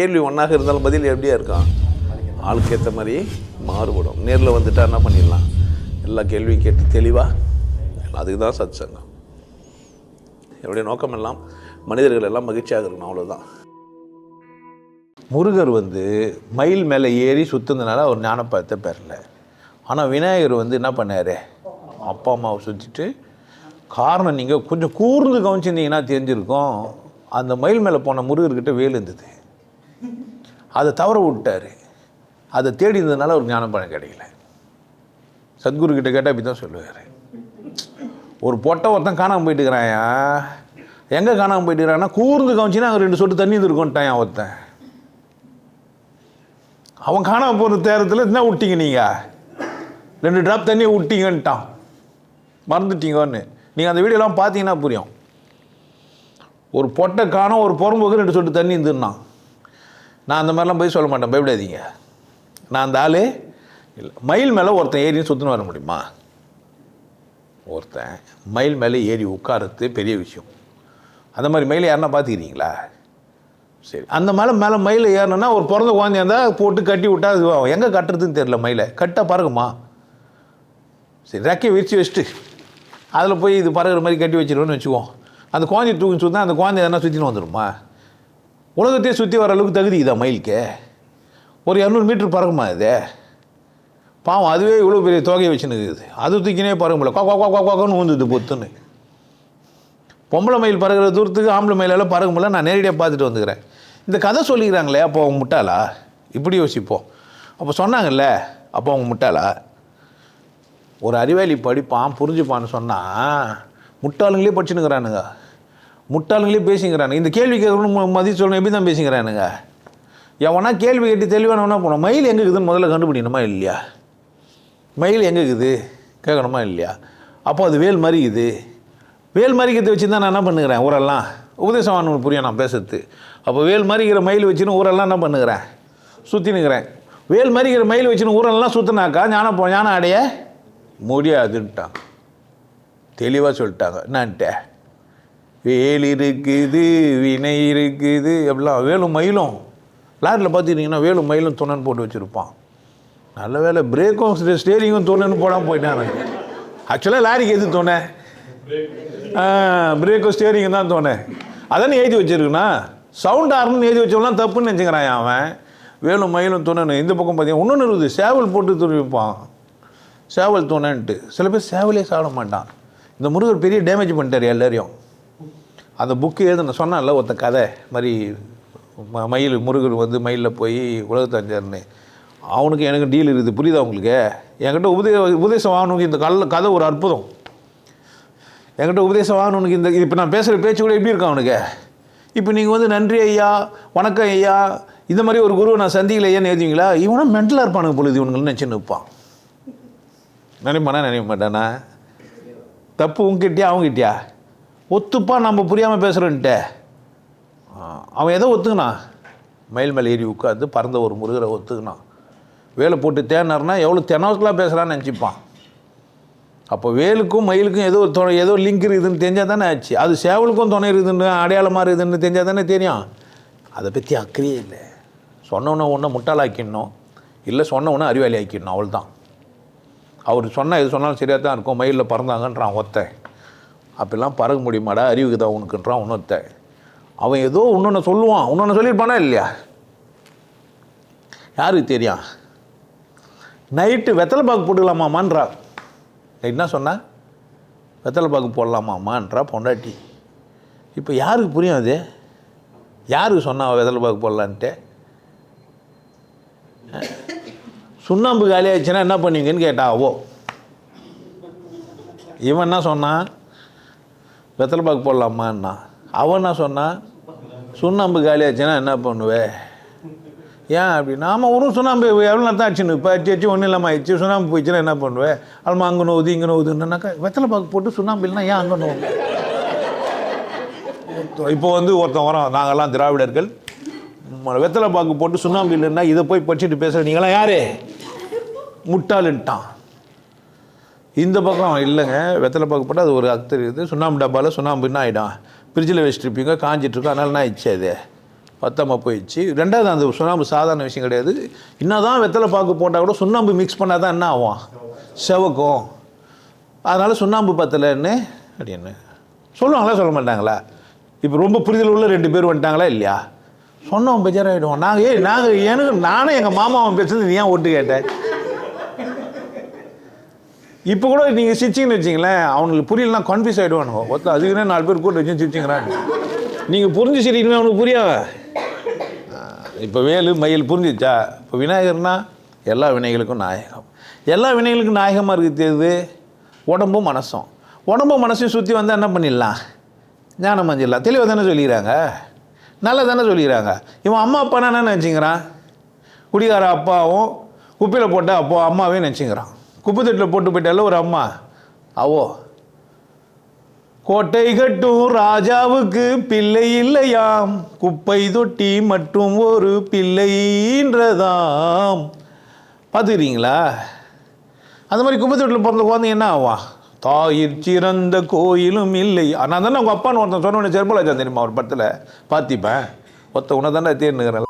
கேள்வி ஒன்றாக இருந்தாலும் பதில் எப்படியா இருக்கான் ஆளுக்கு ஏற்ற மாதிரி மாறுபடும். நேரில் வந்துட்டா என்ன பண்ணிடலாம்? எல்லா கேள்வியும் கேட்டு தெளிவாக அதுக்கு தான் சத் சங்கம் என்னுடைய நோக்கம் எல்லாம் மனிதர்கள் எல்லாம் மகிழ்ச்சியாக இருக்கணும் அவ்வளோதான் முருகர் வந்து மயில் மேலே ஏறி சுற்றுனதுனால அவர் ஞானப்பழத்தை பெறல. ஆனால் விநாயகர் வந்து என்ன பண்ணார்? அப்பா அம்மாவை சுற்றிட்டு காரணம் நீங்கள் கொஞ்சம் கூர்ந்து கவனிச்சிருந்தீங்கன்னா தெரிஞ்சிருக்கும். அந்த மயில் மேலே போன முருகர்கிட்ட வேல் இருந்தது. அதை தவற விட்டார். அதை தேடி இருந்ததுனால ஒரு ஞானப்பழம் கிடைக்கல. சத்குரு கிட்ட கேட்டால் இப்படி தான் சொல்லுவார். ஒரு பொட்டை ஒருத்தன் காணாமல் போயிட்டு இருக்கிறாயா எங்கே காணாமல் போயிட்டு இருக்கிறான்னா கூர்ந்து கவனிச்சின்னா அங்கே ரெண்டு சொட்டு தண்ணி இருந்துருக்கோன்ட்டான் ஒருத்தன். அவன் காணாமல் போகிற தேரத்தில் என்ன விட்டீங்க நீங்கள் ரெண்டு ட்ராப் தண்ணியை விட்டீங்கன்ட்டான். மறந்துட்டீங்கன்னு. நீங்கள் அந்த வீடியோலாம் பார்த்தீங்கன்னா புரியும். ஒரு பொட்டை காணும் ஒரு புறம்போக்கு ரெண்டு சொட்டு தண்ணி இருந்துருந்தான் நான் அந்த மாதிரிலாம் போய் சொல்ல மாட்டேன் பயப்படாதீங்க. நான் அந்த ஆளே இல்லை மயில் மேலே ஒருத்தன் ஏறி சுற்றின்னு வர முடியுமா? ஒருத்தன் மயில் மேலே ஏறி உட்காரத்து பெரிய விஷயம். அந்த மாதிரி மயிலை யாருன்னா பார்த்துக்கிறீங்களா? சரி அந்த மேலே மேலே மயில் ஏறணும்னா ஒரு பிறந்த குழந்தையா இருந்தால் போட்டு கட்டி விட்டால் அது எங்கே கட்டுறதுன்னு தெரில மயிலை. கட்ட பறகுமா சரி ரெக்கையை விரிச்சு வச்சுட்டு அதில் போய் இது பறகுற மாதிரி கட்டி வச்சிருவோன்னு வச்சுக்குவோம் அந்த குழந்தைய தூக்கி சுத்தா அந்த குழந்தை எதனா சுற்றின்னு வந்துடுமா? உலகத்தையே சுற்றி வர அளவுக்கு தகுதி இதா மயிலுக்கு? ஒரு இரநூறு மீட்ரு பறக்குமா இது? பாவம் அதுவே இவ்வளோ பெரிய தொகையை வச்சுன்னு இருக்குது அது தூக்கினே பறக்க முடியல கொ கொ கொ ஊந்துது பொத்துன்னு. பொம்பளை மயில் பறக்கிற தூரத்துக்கு ஆம்பளை மயிலெல்லாம் பறக்க முடியல நான் நேரடியாக பார்த்துட்டு வந்துக்கிறேன். இந்த கதை சொல்லிக்கிறாங்களே அப்போ அவங்க முட்டாளா? இப்படி யோசிப்போம். அப்போ சொன்னாங்கல்ல அப்போ அவங்க முட்டாளா? ஒரு அறிவாளி படிப்பான் புரிஞ்சுப்பான்னு சொன்னால் முட்டாளுங்களே படிச்சுன்னுக்கிறானுங்க முட்டாளுங்களே பேசிக்கிறானுங்க இந்த கேள்வி கேட்கணும் மதிய சொல்லணும் எப்படி தான் பேசிக்கிறானுங்க எவனா கேள்வி கேட்டு தெளிவானவனா போனோம் மயில் எங்கே இருக்குதுன்னு முதல்ல கண்டுபிடிக்கணுமா இல்லையா? மயில் எங்கே இருக்குது? கேட்கணுமா இல்லையா? அப்போ அது வேல் மறிக்குது. வேல் மறிக்கிறது வச்சு தான் நான் என்ன பண்ணுகிறேன்? ஊரெல்லாம்? உபதேசம் புரியும் நான் பேசுறது. அப்போ வேல் மறிக்கிற மயில் வச்சுன்னு ஊரெல்லாம் என்ன பண்ணுகிறேன்? சுற்றினுக்கிறேன் வேல் மறிக்கிற மயில் வச்சுன்னு ஊரெல்லாம் சுற்றினாக்கா ஞானம் போ ஞானம் அடைய முடியாதுன்ட்டான். தெளிவாக சொல்லிட்டாங்க. என்னான்ட்ட? வேல் இருக்குது வினை இருக்குது அப்படிலாம். வேலும் மயிலும். லாரியில் பார்த்துக்கிட்டிங்கன்னா வேலும் மயிலும் துணைன்னு போட்டு வச்சுருப்பான். நல்ல வேலை. பிரேக்கும் ஸ்டேரிங்கும் துணன்னு போடாமல் போயிட்டான். ஆக்சுவலாக லாரிக்கு எது துணை? பிரேக்கும் ஸ்டேரிங்கும் தான் துணை. அதானே எழுதி வச்சிருக்குண்ணா சவுண்ட் ஆர்னு எழுதி வச்சவெல்லாம் தப்புன்னு நினச்சிக்கிறான் அவன் வேலும் மயிலும் துணைன்னு. இந்த பக்கம் பார்த்தீங்கன்னா இன்னொன்று இருக்குது. சேவல் போட்டு துணிப்பான் சேவல் துணைன்ட்டு. சில பேர் சேவலே சாப்பிட மாட்டான். இந்த முருகர் பெரிய டேமேஜ் பண்ணிட்டார் எல்லாரையும். அந்த புக்கு எழுதுன சொன்னான்ல ஒருத்த கதை. மாதிரி ம- மயில் முருகர் வந்து மயிலில் போய் உலகத்தஞ்சார்னு அவனுக்கு எனக்கு டீல் இருக்குது. புரியுதா உங்களுக்கு? என்கிட்ட உபதே உபதேசம் வாங்கணுக்கு இந்த கல்ல கதை ஒரு அற்புதம். என்கிட்ட உபதேசம் வாங்கணுக்கு இந்த இப்போ நான் பேசுகிற பேச்சு கூட எப்படி இருக்கான் அவனுக்கு? இப்போ நீங்கள் வந்து நன்றி ஐயா வணக்கம் ஐயா இந்த மாதிரி ஒரு குருவை நான் சந்திக்கலையான்னு எழுதுவீங்களா? இவனும் மென்டலாக இருப்பானுங்க பொழுது இவனுங்கள்னு நினச்சி இருப்பான். நினைப்பானா நினைக்க மாட்டானா? தப்பு உங்ககிட்டயா அவங்ககிட்டயா ஒத்துப்பா நம்ம புரியாமல் பேசுகிறோன்ட்டு அவன் எதை ஒத்துக்கினான் மயில் மேலே ஏறி உட்காந்து பறந்த ஒரு முருகரை ஒத்துக்கினான். வேலை போட்டு தேனார்னா எவ்வளோ தெனாவஸ்கலாக பேசுகிறான்னு நினச்சிப்பான். அப்போ வேலுக்கும் மயிலுக்கும் ஏதோ ஒரு துணை ஏதோ லிங்க் இருக்குதுன்னு தெரிஞ்சால் தானே ஆச்சு. அது சேவலுக்கும் துணை இருக்குதுன்னு அடையாளமாக இருக்குதுன்னு தெரிஞ்சால் தானே தெரியும். அதை பற்றி அக்கறையே இல்லை. சொன்னவனை ஒன்று முட்டாளாக்கிடணும். இல்லை சொன்னவொன்னே அறிவாளி ஆக்கிடணும் அவள் தான் அவர் சொன்னால் எது சொன்னாலும் சரியாக தான் இருக்கும். மயிலில் பறந்தாங்கன்றான் ஒத்தேன் அப்படிலாம் பறக்க முடியுமாடா? அறிவுக்கு தான் உனக்குன்றான் இன்னொருத்தன் அவன் ஏதோ இன்னொன்று சொல்லுவான். இன்னொன்று சொல்லியிருப்பானா இல்லையா? யாருக்கு தெரியும்? நைட்டு வெத்தலை பாக்கு போட்டுக்கலாமாமான்றா. நைட் என்ன சொன்னா? வெத்தலை பாக்கு போடலாமாமான்றா பொண்டாட்டி. இப்போ யாருக்கு புரியும் அது? யாருக்கு சொன்னா வெத்தலை பாக்கு போடலான்ட்டு? சுண்ணாம்பு காலியாகிடுச்சுன்னா என்ன பண்ணுவீங்கன்னு கேட்டா அவோ இவன் என்ன சொன்னான்? வெத்தலை பாக்கு போடலாமான்னா? அவன் என்ன சொன்னான் சுண்ணாம்பு காலியாச்சுன்னா என்ன பண்ணுவே? ஏன் அப்படின்னா ஆமாம் ஒரு சுண்ணாம்பு எவ்வளோ நேரம் தான் ஆச்சுன்னு இப்போ அச்சு அச்சு ஒன்றும் இல்லாமல் ஆயிடுச்சு. சுண்ணாம்பு போயிடுச்சுன்னா என்ன பண்ணுவேன் அல்மா அங்கே நோவுது இங்கே நோவுதுன்னாக்கா வெத்தலை பாக்கு போட்டு சுண்ணாம்பு இல்லைன்னா ஏன் அங்கே நோவு இப்போ வந்து ஒருத்தன் வரோம் நாங்கள்லாம் திராவிடர்கள். வெத்தலை பாக்கு போட்டு சுண்ணாம்பு இல்லைன்னா இதை போய் படிச்சுட்டு பேசுகிற நீங்களாம் யாரு? முட்டாளுன்ட்டான். இந்த பக்கம் இல்லைங்க. வெத்தலை பாக்கு போட்டால் அது ஒரு அக்தர் இருக்குது சுண்ணாம்பு டப்பாவில் சுண்ணாம்பு என்ன ஆகிடும் ஃப்ரிட்ஜில் வச்சுட்ருப்பீங்க காஞ்சிட்ருக்கோம் அதனால என்ன ஆயிடுச்சு அது? பத்தாமல் போயிடுச்சு. ரெண்டாவது அந்த சுண்ணாம்பு சாதாரண விஷயம் கிடையாது. என்னதான் வெத்தலை பாக்கு போட்டால் கூட சுண்ணாம்பு மிக்ஸ் பண்ணால் தான் என்ன ஆகும்? செவக்கும். அதனால் சுண்ணாம்பு பத்தலைன்னு அப்படின்னு. சொல்லுவாங்களா சொல்ல மாட்டாங்களா? இப்போ ரொம்ப புரிதல் உள்ள ரெண்டு பேர் வந்துட்டாங்களா இல்லையா? சொன்னவன் பெஜாராகிடுவோம் நாங்கள் ஏய் நாங்கள் எனக்கு நானும் எங்கள் மாமாவன் பேசுறது நீ ஏன் ஓட்டு கேட்டேன் இப்போ கூட நீங்கள் சிரிச்சிங்கன்னு வச்சிங்களேன் அவனுக்கு புரியலனா கன்ஃபியூஸ் ஆகிடுவானுங்க ஒருத்தர் அதுக்குன்னே நாலு பேர் கூட்டு வச்சு சிரிச்சிங்கிறாங்க நீங்கள் புரிஞ்சு சிரிக்கணும் அவனுக்கு புரியாத. இப்போ வேலு மயில் புரிஞ்சிச்சா? இப்போ விநாயகர்னா எல்லா வினைகளுக்கும் நாயகம். எல்லா வினைகளுக்கும் நாயகமாக இருக்கிறது உடம்பும் மனசும். உடம்பும் மனசையும் சுற்றி வந்தால் என்ன பண்ணிடலாம்? ஞானம் பண்ணிடலாம் தெளிவாக தானே சொல்லிக்கிறாங்க. நல்லா தானே சொல்லிக்கிறாங்க. இவன் அம்மா அப்பா என்ன நினச்சிங்கிறான் குடிகார அப்பாவும் குப்பையில் போட்ட அப்போ அம்மாவே நினச்சிங்கிறான் குப்பை தொட்டில் போட்டு போயிட்டால ஒரு அம்மா. அவோ. கோட்டை கட்டும் ராஜாவுக்கு பிள்ளை இல்லையாம். குப்பை தொட்டி மற்றும் ஒரு பிள்ளைன்றதாம் பார்த்துக்கிறீங்களா? அந்த மாதிரி குப்பை தொட்டில் பிறந்த குழந்தை என்ன ஆவான் தாயிற் சிறந்த கோயிலும் இல்லை. நான் தானே உங்கள் அப்பான்னு ஒருத்தன் சொன்ன செருப்பலாச்சா தெரியுமா ஒரு படத்தில்? பார்த்திப்பேன். ஒத்த உன்னை தானே தேர்னுக்கிறேன்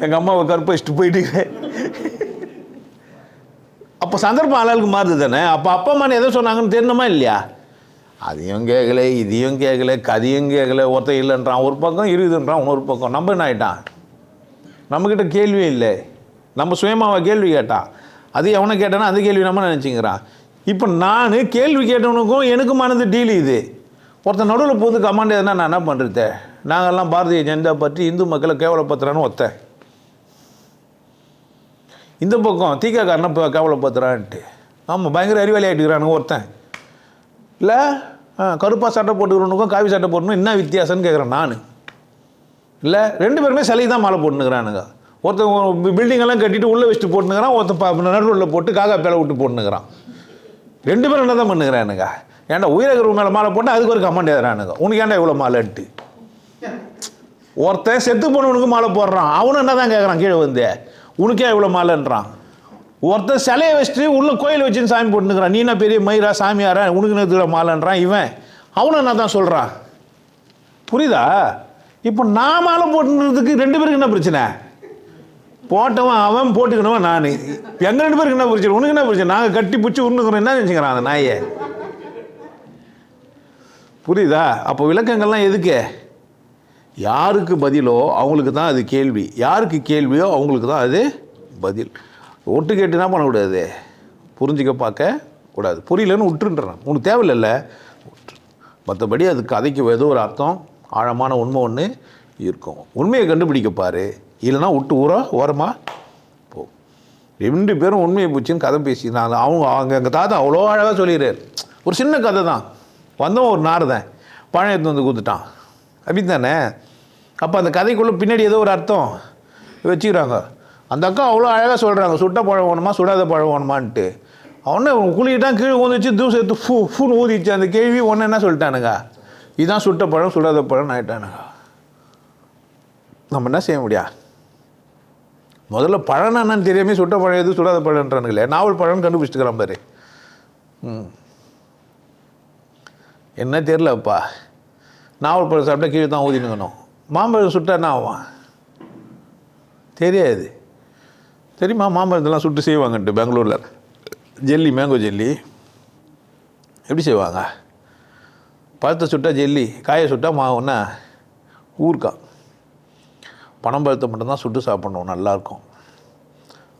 எங்கள் அம்மாவை கற்பழிச்சிட்டு போயிட்டு அப்போ சந்தர்ப்பம் ஆளாளுக்கு மாறுது தானே அப்போ அப்பா அம்மா எதை சொன்னாங்கன்னு தெரியணுமா இல்லையா? அதையும் கேட்கல இதையும் கேட்கல கதையும் கேட்கல ஒருத்தன் இல்லைன்றான் ஒரு பக்கம் இருக்குதுன்றான் இன்னொரு பக்கம். நம்ம என்ன ஆகிட்டான் நம்மக்கிட்ட கேள்வியே இல்லை. நம்ம சுயமாவை கேள்வி கேட்டான். அது எவனை கேட்டானா அந்த கேள்வி நம்ம நினச்சிங்கிறான் இப்போ நான் கேள்வி கேட்டவனுக்கும் எனக்குமானது டீல் இது. ஒருத்தன் நடுவில் போது கமாண்ட் எதுனா நான் என்ன பண்ணுறது நாங்கள்லாம் பாரதிய ஜனதா பற்றி இந்து மக்களை கேவலப்படுத்துறான்னு ஒருத்தன் இந்த பக்கம் தீக்காக்காரனை இப்போ கேவலப்படுத்துறான்ட்டு. ஆமாம் பயங்கர அறிவாளி ஆகிட்டுக்கிறானுங்க ஒருத்தன். இல்லை கருப்பாக சட்டை போட்டுக்கிறவனுக்கும் காவி சட்டை போடணும் என்ன வித்தியாசம்னு கேட்குறேன் நான். இல்லை ரெண்டு பேருமே சிலை தான் மாலை போட்டுனுக்கிறானுங்க. ஒருத்தன் பில்டிங்கெல்லாம் கட்டிட்டு உள்ளே வச்சுட்டு போட்டுனுக்கிறான் ஒருத்தன் நடுவில் போட்டு காக்கா பேலை விட்டு போட்டுனுக்கிறான். ரெண்டு பேரும் என்ன தான் பண்ணுகிறானுங்க? ஏன்டா உயிரகரு மேலே மாலை போட்டால் அதுக்கு ஒரு கமெண்ட் எழுதுறானுங்க உனக்கு ஏன்டா இவ்வளோ மாலைன்ட்டு. ஒருத்தன் செத்து போனவனுக்கு மாலை போடுறான். அவனும் என்ன தான் கேட்குறான் கீழே வந்து. உனக்கே இவ்வளோ மாலைன்றான். ஒருத்தர் சிலையை வச்சுட்டு உள்ள கோயில் வச்சுன்னு சாமி போட்டுக்கிறான் நீ என்ன பெரிய மயிரா சாமியாரா? உனக்கு நேரத்துல மாலைன்றான் இவன்? அவனும் என்ன தான் சொல்கிறான் புரியுதா? இப்போ நான் மாலை போட்டுக்கிறதுக்கு ரெண்டு பேருக்கு என்ன பிரச்சனை? போட்டவன் அவன் போட்டுக்கணுவன் நான். எங்கள் ரெண்டு பேருக்கு என்ன பிரச்சனை? உனக்கு என்ன பிரச்சனை? நாங்கள் கட்டி பிடிச்சி உண்ணுக்கிறோம் என்ன நினச்சிக்கிறான் அந்த நாயை? புரியுதா? அப்போ விளக்கங்கள்லாம் எதுக்கு? யாருக்கு பதிலோ அவங்களுக்கு தான் அது கேள்வி. யாருக்கு கேள்வியோ அவங்களுக்கு தான் அது பதில். ஒட்டு கேட்டு என்ன பண்ணக்கூடாது? புரிஞ்சிக்க பார்க்க கூடாது. புரியலன்னு விட்டுருன்றேன். உனக்கு தேவையில்ல மற்றபடி அது கதைக்கு ஏதோ ஒரு அர்த்தம் ஆழமான உண்மை ஒன்று இருக்கும். உண்மையை கண்டுபிடிக்க பாரு. இல்லைன்னா விட்டு ஊரோ ஓரமாக போ. ரெண்டு பேரும் உண்மையை பிடிச்சின்னு கதை பேசினாங்க அவங்க அவங்க எங்கள் தாத்தா அவ்வளோ அழகாக சொல்லிடுறாரு. ஒரு சின்ன கதை தான் வந்தவன் ஒரு நார்தான். பழம் எடுத்து வந்து கொடுத்துட்டான். அப்படி தானே அப்போ அந்த கதைக்குள்ளே பின்னாடி ஏதோ ஒரு அர்த்தம் வச்சுக்கிறாங்க. அந்த அக்கா அவ்வளோ அழகாக சொல்கிறாங்க சுட்ட பழம் வேணுமா சுடாத பழம் வேணுமான்ட்டு. அவனே குளிக்கிட்டான் கீழே ஊந்துச்சு தூசு எடுத்து ஃபூ ஃபூன்னு ஊதிச்சு. அந்த கேள்வி ஒன்று என்ன சொல்லிட்டானுங்க? இதுதான் சுட்ட பழம் சுடாத பழம் ஆகிட்டானுங்க நம்ம என்ன செய்ய முடியா? முதல்ல பழம் என்னன்னு தெரியாமே சுட்ட பழம் எது சுடாத பழம்ன்றானுங்களே. நாவல் பழம்னு கண்டுபிடிச்சிட்டுக்கிறான் பாரு. ம். என்ன தெரிலப்பா நாவல் பழம் சாப்பிட்டா கீழே தான் ஊதினுங்கணும் மாம்பழம் சுட்டால் என்ன ஆகும் தெரியாது. தெரியுமா? மாம்பழத்தெல்லாம் சுட்டு செய்வாங்கன்ட்டு பெங்களூரில். Jelly mango jelly. எப்படி செய்வாங்க? பழத்தை சுட்டா ஜெல்லி காயை சுட்டா மாவுன்னா ஊருக்கா பணம் பழத்தை மட்டும்தான் சுட்டு சாப்பிடணும். நல்லாயிருக்கும்.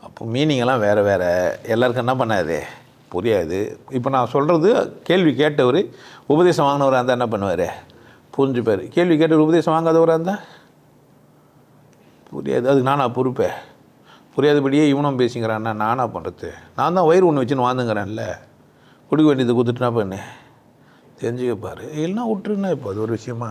அப்போ மீனிங்கெல்லாம் வேறு வேறு. எல்லாருக்கும் என்ன பண்ணாது புரியாது. இப்போ நான் சொல்கிறது கேள்வி கேட்டவர் உபதேசம் வாங்கினவராக இருந்தால் என்ன பண்ணுவார்? புரிஞ்சுப்பார் கேள்வி கேட்டு உபதேசம் வாங்காதவராக இருந்தால் புரியாது. அதுக்கு நானா பொறுப்பேன் புரியாதபடியே இவனும் பேசிக்கிறான்னா நானாக பண்ணுறது நான் தான் வயிறு ஒன்று வச்சுன்னு வாழ்ந்துங்கிறேன்ல கொடுக்க வேண்டியது கொடுத்துட்டுனா பண்ணு தெரிஞ்சுக்கப்பாரு இல்லைன்னா விட்டுருன்னா இப்போ. அது ஒரு விஷயமா?